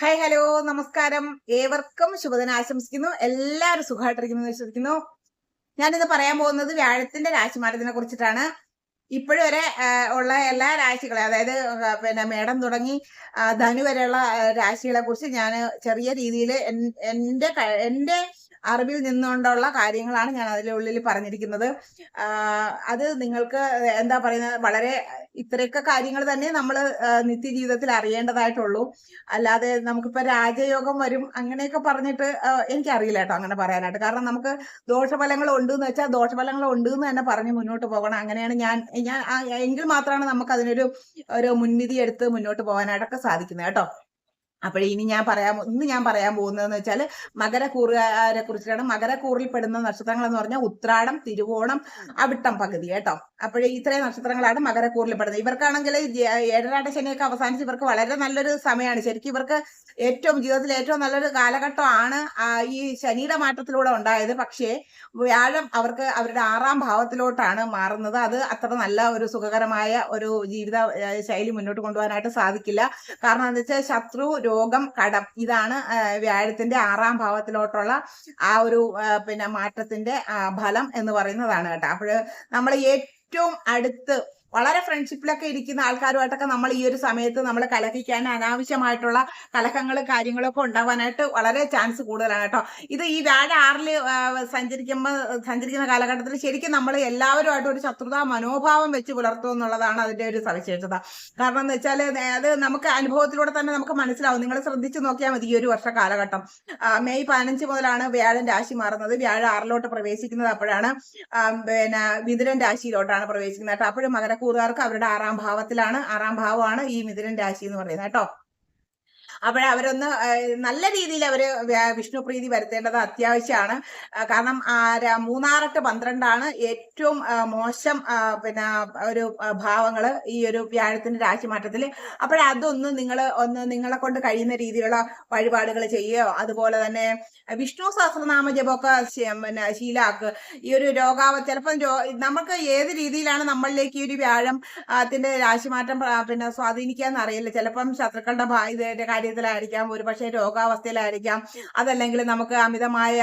Hi hello നമസ്കാരം. ഏവർക്കും ശുഭദിനം ആശംസിക്കുന്നു. എല്ലാവരും സുഖമായിട്ടിരിക്കുന്നു വിശ്വസിക്കുന്നു. ഞാനിന്ന് പറയാൻ പോകുന്നത് വ്യാഴത്തിന്റെ രാശിമാറ്റത്തിനെ കുറിച്ചിട്ടാണ്. ഇപ്പോഴും വരെ ഉള്ള എല്ലാ രാശികളെ അതായത് പിന്നെ മേടം തുടങ്ങി ധനു വരെയുള്ള രാശികളെ കുറിച്ച് ഞാൻ ചെറിയ രീതിയിൽ എന്റെ എന്റെ അറിവിൽ നിന്നുകൊണ്ടുള്ള കാര്യങ്ങളാണ് ഞാൻ അതിന്റെ അതിനുള്ളിൽ പറഞ്ഞിരിക്കുന്നത്. അത് നിങ്ങൾക്ക് എന്താ പറയുന്നത് വളരെ ഇത്രയൊക്കെ കാര്യങ്ങൾ തന്നെ നമ്മൾ നിത്യജീവിതത്തിൽ അറിയേണ്ടതായിട്ടുള്ളൂ. അല്ലാതെ നമുക്കിപ്പോൾ രാജയോഗം വരും അങ്ങനെയൊക്കെ പറഞ്ഞിട്ട് എനിക്ക് എനിക്കറിയില്ല കേട്ടോ അങ്ങനെ പറയാനായിട്ട്. കാരണം നമുക്ക് ദോഷഫലങ്ങൾ ഉണ്ട് എന്ന് വെച്ചാൽ ദോഷഫലങ്ങൾ ഉണ്ട് എന്ന് തന്നെ പറഞ്ഞ് മുന്നോട്ട് പോകണം. അങ്ങനെയാണ് ഞാൻ ഞാൻ എങ്കിൽ മാത്രമാണ് നമുക്ക് അതിനൊരു ഒരു മുൻവിധി എടുത്ത് മുന്നോട്ട് പോകാനായിട്ടൊക്കെ സാധിക്കുന്നത് കേട്ടോ. അപ്പോൾ ഇനി ഞാൻ പറയാൻ ഇന്ന് ഞാൻ പറയാൻ പോകുന്നതെന്ന് വെച്ചാൽ മകരക്കൂറുകാരെ കുറിച്ചിട്ടാണ്. മകരക്കൂറിൽ പെടുന്ന നക്ഷത്രങ്ങൾ എന്ന് പറഞ്ഞാൽ ഉത്രാടം തിരുവോണം അവിട്ടം പകുതി കേട്ടോ. അപ്പോൾ ഇത്രയും നക്ഷത്രങ്ങളാണ് മകരക്കൂറിൽ പെടുന്നത് ഇവർക്കാണെങ്കിൽ ഏഴരാട്ട ശനിയൊക്കെ അവസാനിച്ച് ഇവർക്ക് വളരെ നല്ലൊരു സമയമാണ്. ശരിക്കും ഇവർക്ക് ഏറ്റവും ജീവിതത്തിൽ ഏറ്റവും നല്ലൊരു കാലഘട്ടമാണ് ഈ ശനിയുടെ മാറ്റത്തിലൂടെ ഉണ്ടായത്. പക്ഷേ വ്യാഴം അവർക്ക് അവരുടെ ആറാം ഭാവത്തിലോട്ടാണ് മാറുന്നത്. അത് അത്ര നല്ല ഒരു സുഖകരമായ ഒരു ജീവിത ശൈലി മുന്നോട്ട് കൊണ്ടുപോകാനായിട്ട് സാധിക്കില്ല. കാരണം എന്താ വെച്ചാൽ ശത്രു രോഗം കടം. ഇതാണ് വ്യാഴത്തിന്റെ ആറാം ഭാവത്തിലോട്ടുള്ള ആ ഒരു പിന്നെ മാറ്റത്തിന്റെ ഫലം എന്ന് പറയുന്നതാണ് കേട്ടോ. അപ്പോൾ നമ്മൾ ഏറ്റവും അടുത്ത് വളരെ ഫ്രണ്ട്ഷിപ്പിലൊക്കെ ഇരിക്കുന്ന ആൾക്കാരുമായിട്ടൊക്കെ നമ്മൾ ഈ ഒരു സമയത്ത് നമ്മൾ കലഹിക്കാൻ അനാവശ്യമായിട്ടുള്ള കലഹങ്ങളും കാര്യങ്ങളൊക്കെ ഉണ്ടാവാനായിട്ട് വളരെ ചാൻസ് കൂടുതലാണ് കേട്ടോ. ഇത് ഈ വ്യാഴ ആറിൽ ആ, സഞ്ചരിക്കുമ്പോൾ സഞ്ചരിക്കുന്ന കാലഘട്ടത്തിൽ ശരിക്കും നമ്മൾ എല്ലാവരുമായിട്ട് ഒരു ശത്രുതാ മനോഭാവം വെച്ച് പുലർത്തും എന്നുള്ളതാണ് അതിന്റെ ഒരു സവിശേഷത. കാരണം എന്ന് വെച്ചാൽ അത് നമുക്ക് അനുഭവത്തിലൂടെ തന്നെ നമുക്ക് മനസ്സിലാവും. നിങ്ങൾ ശ്രദ്ധിച്ചു നോക്കിയാൽ മതി ഈ ഒരു വർഷ കാലഘട്ടം. മെയ് പതിനഞ്ച് മുതലാണ് വ്യാഴൻ രാശി മാറുന്നത്. വ്യാഴ ആറിലോട്ട് പ്രവേശിക്കുന്നത് അപ്പോഴാണ് പിന്നെ മിഥുനൻ രാശിയിലോട്ടാണ് പ്രവേശിക്കുന്നത് കേട്ടോ. അപ്പോഴും മകരക്കൂറുകാർക്ക് അവരുടെ ആറാം ഭാവത്തിലാണ്. ആറാം ഭാവമാണ് ഈ മിഥുനൻ രാശി എന്ന് പറയുന്നത്. കേട്ടോ? അപ്പോൾ അവരൊന്ന് നല്ല രീതിയിൽ അവർ വിഷ്ണു പ്രീതി വരുത്തേണ്ടത് അത്യാവശ്യമാണ്. കാരണം ആ, ര- മൂന്നാറെട്ട് പന്ത്രണ്ടാണ് ഏറ്റവും മോശം പിന്നെ ഒരു ഭാവങ്ങൾ ഈ ഒരു വ്യാഴത്തിന്റെ രാശിമാറ്റത്തിൽ അപ്പോഴതൊന്ന് നിങ്ങൾ ഒന്ന് നിങ്ങളെ കൊണ്ട് കഴിയുന്ന രീതിയിലുള്ള വഴിപാടുകൾ ചെയ്യുകയോ അതുപോലെ തന്നെ വിഷ്ണു സഹസ്രനാമ ജപമൊക്കെ പിന്നെ ശീലാക്ക്. ഈ ഒരു രോഗാവ ചിലപ്പം നമുക്ക് ഏത് രീതിയിലാണ് നമ്മളിലേക്ക് ഈ ഒരു വ്യാഴം അതിന്റെ രാശിമാറ്റം പിന്നെ സ്വാധീനിക്കാന്ന് അറിയില്ല ചിലപ്പം ശത്രുക്കളുടെ ഇതിന്റെ കാര്യത്തിലായിരിക്കാം ഒരു പക്ഷേ രോഗാവസ്ഥയിലായിരിക്കാം അതല്ലെങ്കിൽ നമുക്ക് അമിതമായ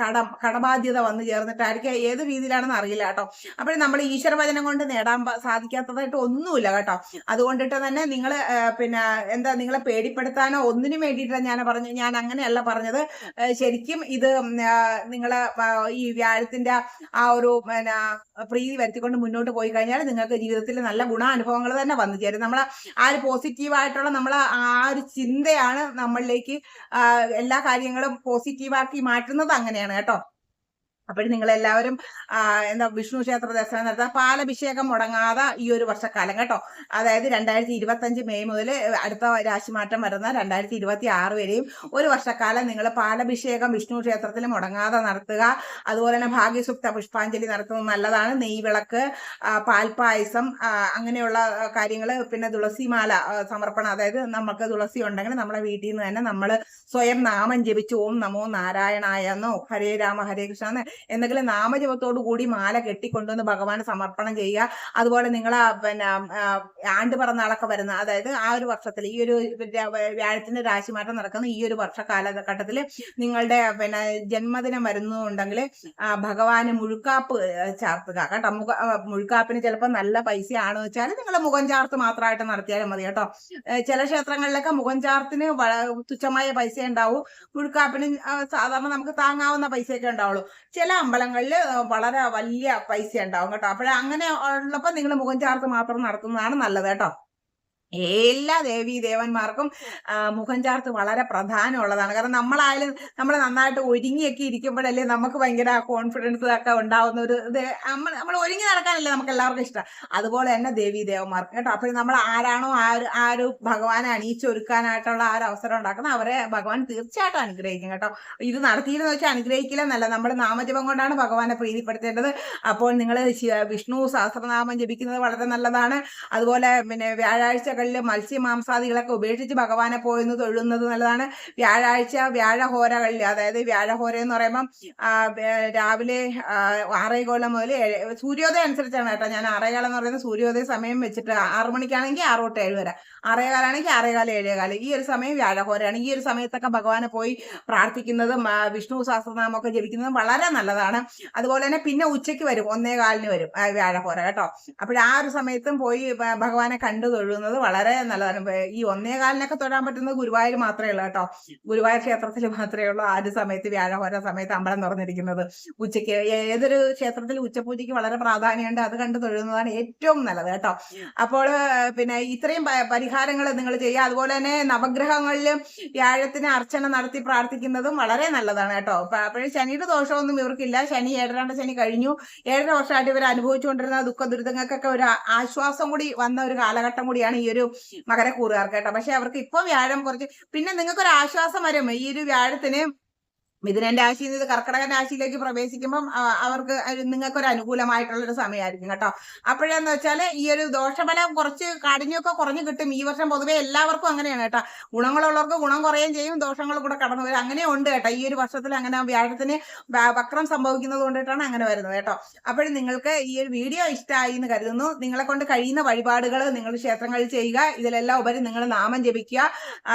കടം കടബാധ്യത വന്നു ചേർന്നിട്ടായിരിക്കാം ഏത് രീതിയിലാണെന്ന് അറിയില്ല കേട്ടോ അപ്പോൾ നമ്മൾ ഈശ്വരവചനം കൊണ്ട് നേടാൻ സാധിക്കാത്തതായിട്ട് ഒന്നുമില്ല കേട്ടോ അതുകൊണ്ടിട്ട് തന്നെ നിങ്ങൾ പിന്നെ എന്താ നിങ്ങളെ പേടിപ്പെടുത്താനോ ഒന്നിനും വേണ്ടിയിട്ടാണ് ഞാൻ പറഞ്ഞു ഞാൻ അങ്ങനെയല്ല പറഞ്ഞത് ശരിക്കും ഇത് നിങ്ങളെ ഈ വ്യാഴത്തിന്റെ ആ ഒരു പിന്നെ പ്രീതി വരുത്തിക്കൊണ്ട് മുന്നോട്ട് പോയി കഴിഞ്ഞാൽ നിങ്ങൾക്ക് ജീവിതത്തിൽ നല്ല ഗുണാനുഭവങ്ങൾ തന്നെ വന്നു ചേരും നമ്മൾ ആ ഒരു പോസിറ്റീവായിട്ടുള്ള നമ്മൾ ആ ഒരു ചിന്തയാണ് നമ്മളിലേക്ക് എല്ലാ കാര്യങ്ങളും പോസിറ്റീവാക്കി മാറ്റുന്നത് അങ്ങനെയാണ് കേട്ടോ. അപ്പോൾ നിങ്ങൾ എല്ലാവരും എന്താ വിഷ്ണു ക്ഷേത്ര ദർശനം നടത്താൻ പാലഭിഷേകം മുടങ്ങാതെ ഈ ഒരു വർഷക്കാലം കേട്ടോ. അതായത് രണ്ടായിരത്തി ഇരുപത്തഞ്ച് മെയ് മുതൽ അടുത്ത രാശിമാറ്റം വരുന്ന രണ്ടായിരത്തി ഇരുപത്തി ആറ് വരെയും ഒരു വർഷക്കാലം നിങ്ങൾ പാലഭിഷേകം വിഷ്ണു ക്ഷേത്രത്തിൽ മുടങ്ങാതെ നടത്തുക. അതുപോലെ തന്നെ ഭാഗ്യസുപ്ത പുഷ്പാഞ്ജലി നടത്തുന്നത് നല്ലതാണ്. നെയ്വിളക്ക് പാൽപ്പായസം അങ്ങനെയുള്ള കാര്യങ്ങൾ പിന്നെ തുളസിമാല സമർപ്പണം. അതായത് നമുക്ക് തുളസി ഉണ്ടെങ്കിൽ നമ്മുടെ വീട്ടിൽ നിന്ന് തന്നെ നമ്മൾ സ്വയം നാമം ജപിച്ച് ഓം നമോ നാരായണായ എന്നോ ഹരേ രാമ ഹരേ കൃഷ്ണ എന്തെങ്കിലും നാമജപത്തോടു കൂടി മാല കെട്ടിക്കൊണ്ടുവന്ന് ഭഗവാന് സമർപ്പണം ചെയ്യുക. അതുപോലെ നിങ്ങൾ പിന്നെ ആണ്ട് പിറന്നാളൊക്കെ വരുന്ന അതായത് ആ ഒരു വർഷത്തിൽ ഈ ഒരു വ്യാഴത്തിന്റെ രാശിമാറ്റം നടക്കുന്ന ഈ ഒരു വർഷ കാലഘട്ടത്തിൽ നിങ്ങളുടെ പിന്നെ ജന്മദിനം വരുന്നുണ്ടെങ്കിൽ ഭഗവാന് മുഴുക്കാപ്പ് ചാർത്തുക. കേട്ടോ? മുഖ മുഴുക്കാപ്പിന് ചിലപ്പോൾ നല്ല പൈസയാണ് വെച്ചാൽ നിങ്ങൾ മുഖം ചാർത്ത് മാത്രമായിട്ട് നടത്തിയാലും മതി കേട്ടോ. ചില ക്ഷേത്രങ്ങളിലൊക്കെ മുഖം ചാർത്തിന് തുച്ഛമായ പൈസ ഉണ്ടാവും. മുഴുക്കാപ്പിന് സാധാരണ നമുക്ക് താങ്ങാവുന്ന പൈസയൊക്കെ ഉണ്ടാവുള്ളൂ. ചില അമ്പലങ്ങളിൽ വളരെ വലിയ പൈസ ഉണ്ടാവും കേട്ടോ. അപ്പോൾ അങ്ങനെ ഉള്ളപ്പോൾ നിങ്ങൾ മുഖം ചാർത്ത് മാത്രം നടത്തുന്നതാണ് നല്ലത് കേട്ടോ. എല്ലാ ദേവീ ദേവന്മാർക്കും മുഖം ചാർത്ത് വളരെ പ്രധാനമുള്ളതാണ്. കാരണം നമ്മളായാലും നമ്മൾ നന്നായിട്ട് ഒരുങ്ങിയൊക്കെ ഇരിക്കുമ്പോഴല്ലേ നമുക്ക് ഭയങ്കര കോൺഫിഡൻസ് ഒക്കെ ഉണ്ടാവുന്ന ഒരു ഇത്. നമ്മൾ ഒരുങ്ങി നടക്കാനല്ലേ നമുക്ക് എല്ലാവർക്കും ഇഷ്ടം. അതുപോലെ തന്നെ ദേവീ ദേവന്മാർക്ക് കേട്ടോ. അപ്പോൾ നമ്മൾ ആരാണോ ആ ഒരു ആ ഒരു ഭഗവാനെ അണിയിച്ചൊരുക്കാനായിട്ടുള്ള ആ ഒരു അവസരം ഉണ്ടാക്കുന്നത് അവരെ ഭഗവാൻ തീർച്ചയായിട്ടും അനുഗ്രഹിക്കും കേട്ടോ. ഇത് നടത്തിയിരുന്നു വെച്ചാൽ അനുഗ്രഹിക്കില്ലെന്നല്ല. നമ്മൾ നാമജപം കൊണ്ടാണ് ഭഗവാനെ പ്രീതിപ്പെടുത്തേണ്ടത്. അപ്പോൾ നിങ്ങൾ വിഷ്ണു സഹസ്രനാമം ജപിക്കുന്നത് വളരെ നല്ലതാണ്. അതുപോലെ പിന്നെ വ്യാഴാഴ്ച ഹോരകളിൽ മത്സ്യമാംസാദികളൊക്കെ ഉപേക്ഷിച്ച് ഭഗവാനെ പോയെന്ന് തൊഴുന്നത് നല്ലതാണ്. വ്യാഴാഴ്ച വ്യാഴഹോരകളിൽ അതായത് വ്യാഴഹോര എന്ന് പറയുമ്പം രാവിലെ ആറേകോളം മുതൽ സൂര്യോദയം അനുസരിച്ചാണ് കേട്ടോ ഞാൻ ആറേകാലം എന്ന് പറയുന്നത്. സൂര്യോദയ സമയം വെച്ചിട്ട് ആറു മണിക്കാണെങ്കിൽ ആറ് തൊട്ട് ഏഴ് വരെ. ആറേകാലാണെങ്കിൽ ആറേകാലം ഏഴേകാലം. ഈ ഒരു സമയം വ്യാഴഹോരയാണ്. ഈ ഒരു സമയത്തൊക്കെ ഭഗവാനെ പോയി പ്രാർത്ഥിക്കുന്നതും വിഷ്ണു സഹസ്രനാമൊക്കെ ജപിക്കുന്നതും വളരെ നല്ലതാണ്. അതുപോലെ തന്നെ പിന്നെ ഉച്ചയ്ക്ക് വരും ഒന്നേ കാലിന് വരും വ്യാഴഹോര കേട്ടോ. അപ്പോൾ ആ ഒരു സമയത്തും പോയി ഭഗവാനെ കണ്ടു തൊഴുന്നത് വളരെ നല്ലതാണ്. ഇപ്പൊ ഈ ഒന്നേ കാലിനൊക്കെ തൊഴാൻ പറ്റുന്നത് ഗുരുവായൂർ മാത്രമേ ഉള്ളൂ കേട്ടോ. ഗുരുവായൂർ ക്ഷേത്രത്തിൽ മാത്രമേ ഉള്ളൂ. ആ ഒരു സമയത്ത് വ്യാഴഹോര സമയത്ത് അമ്പലം തുറന്നിരിക്കുന്നത്. ഉച്ചയ്ക്ക് ഏതൊരു ക്ഷേത്രത്തിൽ ഉച്ചപൂജയ്ക്ക് വളരെ പ്രാധാന്യമുണ്ട്. അത് കണ്ടു തൊഴുന്നതാണ് ഏറ്റവും നല്ലത് കേട്ടോ. അപ്പോൾ പിന്നെ ഇത്രയും പരിഹാരങ്ങൾ നിങ്ങൾ ചെയ്യുക. അതുപോലെ തന്നെ നവഗ്രഹങ്ങളിലും വ്യാഴത്തിന് അർച്ചന നടത്തി പ്രാർത്ഥിക്കുന്നതും വളരെ നല്ലതാണ് കേട്ടോ. അപ്പോഴും ശനിയുടെ ദോഷമൊന്നും ഇവർക്കില്ല. ശനി ഏഴരാണ്ട് ശനി കഴിഞ്ഞു. ഏഴര വർഷമായിട്ട് ഇവർ അനുഭവിച്ചുകൊണ്ടിരുന്ന ദുഃഖ ദുരിതങ്ങൾക്കൊക്കെ ഒരു ആശ്വാസം കൂടി വന്ന ഒരു കാലഘട്ടം കൂടിയാണ് ഈ ഒരു മകരക്കൂറുകാർക്ക് കേട്ടോ പക്ഷെ അവർക്ക് ഇപ്പൊ വ്യാഴം കുറച്ച്. പിന്നെ നിങ്ങൾക്ക് ഒരു ആശ്വാസം വരും. ഈ ഒരു വ്യാഴത്തിന് മിഥുനൻ രാശിയിൽ നിന്ന് കർക്കടക രാശിയിലേക്ക് പ്രവേശിക്കുമ്പം അവർക്ക് നിങ്ങൾക്ക് ഒരു- അനുകൂലമായിട്ടുള്ള ഒരു സമയമായിരിക്കും കേട്ടോ. അപ്പോഴെന്ന് വെച്ചാൽ ഈ ഒരു ദോഷഫലം കുറച്ച് കാഠിന്യമൊക്കെ കുറഞ്ഞു കിട്ടും. ഈ വർഷം പൊതുവേ എല്ലാവർക്കും അങ്ങനെയാണ് കേട്ടോ. ഗുണങ്ങളുള്ളവർക്ക് ഗുണം കുറയുകയും ചെയ്യും ദോഷങ്ങൾ കൂടെ കടന്നു വരും. അങ്ങനെ ഉണ്ട് കേട്ടോ. ഈ ഒരു വർഷത്തിൽ അങ്ങനെ വ്യാഴത്തിന് വക്രം സംഭവിക്കുന്നത് കൊണ്ടിട്ടാണ് അങ്ങനെ വരുന്നത് കേട്ടോ. അപ്പോഴും നിങ്ങൾക്ക് ഈ ഒരു വീഡിയോ ഇഷ്ടമായി എന്ന് കരുതുന്നു. നിങ്ങളെ കൊണ്ട് കഴിയുന്ന വഴിപാടുകൾ നിങ്ങൾ ക്ഷേത്രങ്ങളിൽ ചെയ്യുക. ഇതിലെല്ലാം ഉപരി നിങ്ങൾ നാമം ജപിക്കുക.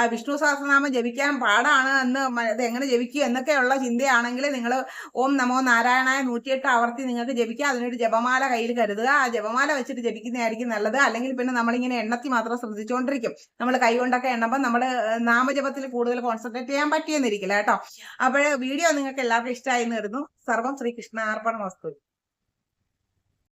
വിഷ്ണു സഹസ്രനാമം ജപിക്കാൻ പാടാണ് എന്ന് അത് എങ്ങനെ ജപിക്കുക എന്നൊക്കെയുള്ള ചിന്തയാണെങ്കിൽ നിങ്ങൾ ഓം നമോ നാരായണായ നൂറ്റിയെട്ട് ആവർത്തി നിങ്ങൾക്ക് ജപിക്കുക അതിനൊരു ജപമാല കയ്യിൽ കരുതുക. ആ ജപമാല വെച്ചിട്ട് ജപിക്കുന്നതായിരിക്കും നല്ലത്. അല്ലെങ്കിൽ പിന്നെ നമ്മളിങ്ങനെ എണ്ണത്തി മാത്രം ശ്രദ്ധിച്ചുകൊണ്ടിരിക്കും നമ്മൾ കൈകൊണ്ടൊക്കെ എണ്ണുമ്പോൾ നമ്മൾ നാമജപത്തിൽ കൂടുതൽ കോൺസെൻട്രേറ്റ് ചെയ്യാൻ പറ്റിയെന്നിരിക്കില്ല കേട്ടോ. അപ്പോൾ വീഡിയോ നിങ്ങൾക്ക് എല്ലാവർക്കും ഇഷ്ടമായി എന്ന് കരുതുന്നു. സർവം ശ്രീകൃഷ്ണ അർപ്പണ വസ്തു